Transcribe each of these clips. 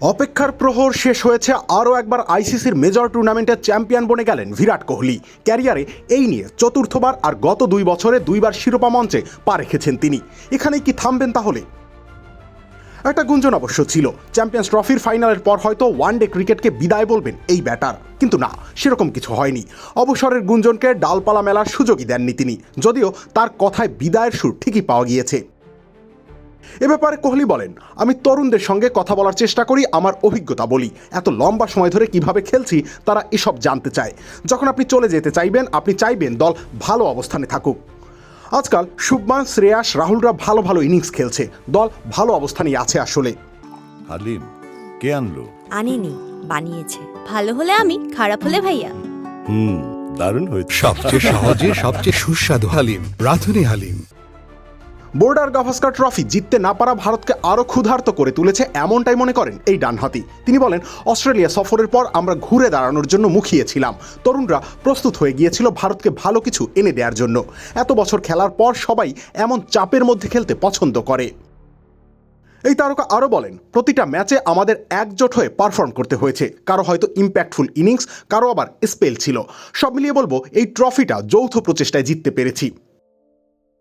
অপেক্ষার প্রহর শেষ হয়েছে আরও একবার আইসিসির মেজর টুর্নামেন্টের চ্যাম্পিয়ন বনে গেলেন বিরাট কোহলি। ক্যারিয়ারে এই নিয়ে চতুর্থবার আর গত দুই বছরে দুইবার শিরোপা মঞ্চে পা রেখেছেন তিনি। এখানেই কি থামবেন তাহলে? একটা গুঞ্জন অবশ্য ছিল। চ্যাম্পিয়ন্স ট্রফির ফাইনালের পর হয়তো ওয়ানডে ক্রিকেটকে বিদায় বলবেন এই ব্যাটার। কিন্তু না, সেরকম কিছু হয়নি। অবসরের গুঞ্জনকে ডালপালা মেলার সুযোগই দেননি তিনি। যদিও তার কথায় বিদায়ের সুর ঠিকই পাওয়া গিয়েছে। এ ব্যাপারে কোহলি বলেন আমি তরুণদের সঙ্গে কথা বলার চেষ্টা করি আমার অভিজ্ঞতা বলি। এত লম্বা সময় ধরে কীভাবে খেলছি তারা এসব জানতে চায়। যখন আপনি চলে যেতে চাইবেন আপনি চাইবেন দল ভালো অবস্থানে থাকুক। আজকাল শুভমান শ্রেয়াস রাহুলরা ভালো ভালো ইনিংস খেলছে। দল ভালো অবস্থানেই আছে আসলে। হালিম কে আনলো? আনিনি বানিয়েছে। ভালো হলে আমি খারাপ হলে ভাইয়া। হুম দারুণ হয়েছে। সবচেয়ে সহজে সবচেয়ে সুস্বাদু হালিম রাঁধুনি হালিম। বোর্ডার গাভাস্কার ট্রফি জিততে না পারা ভারতকে আরও ক্ষুধার্ত করে তুলেছে এমনটাই মনে করেন এই ডানহাতি। তিনি বলেন, অস্ট্রেলিয়া সফরের পর আমরা ঘুরে দাঁড়ানোর জন্য মুখিয়েছিলাম। তরুণরা প্রস্তুত হয়ে গিয়েছিল ভারতকে ভালো কিছু এনে দেওয়ার জন্য। এত বছর খেলার পর সবাই এমন চাপের মধ্যে খেলতে পছন্দ করে। এই তারকা আরও বলেন, প্রতিটা ম্যাচে আমাদের একজোট হয়ে পারফর্ম করতে হয়েছে। কারও হয়তো ইম্প্যাক্টফুল ইনিংস কারও আবার স্পেল ছিল। সব মিলিয়ে বলব, এই ট্রফিটা যৌথ প্রচেষ্টায় জিততে পেরেছি।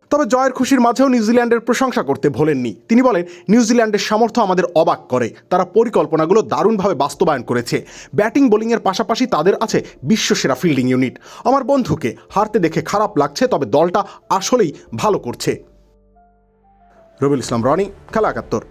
তবে জয়ের খুশির মাঝেও নিউজিল্যান্ডের প্রশংসা করতে ভোলেননি। তিনি বলেন, নিউজিল্যান্ডের সামর্থ্য আমাদের অবাক করে। তারা পরিকল্পনাগুলো দারুণভাবে বাস্তবায়ন করেছে। ব্যাটিং, বোলিংয়ের পাশাপাশি তাদের আছে বিশ্বসেরা ফিল্ডিং ইউনিট। আমার বন্ধুকে হারতে দেখে খারাপ লাগছে, তবে দলটা আসলেই ভালো করছে। রবিউল ইসলাম, রনি, খেলা একাত্তর।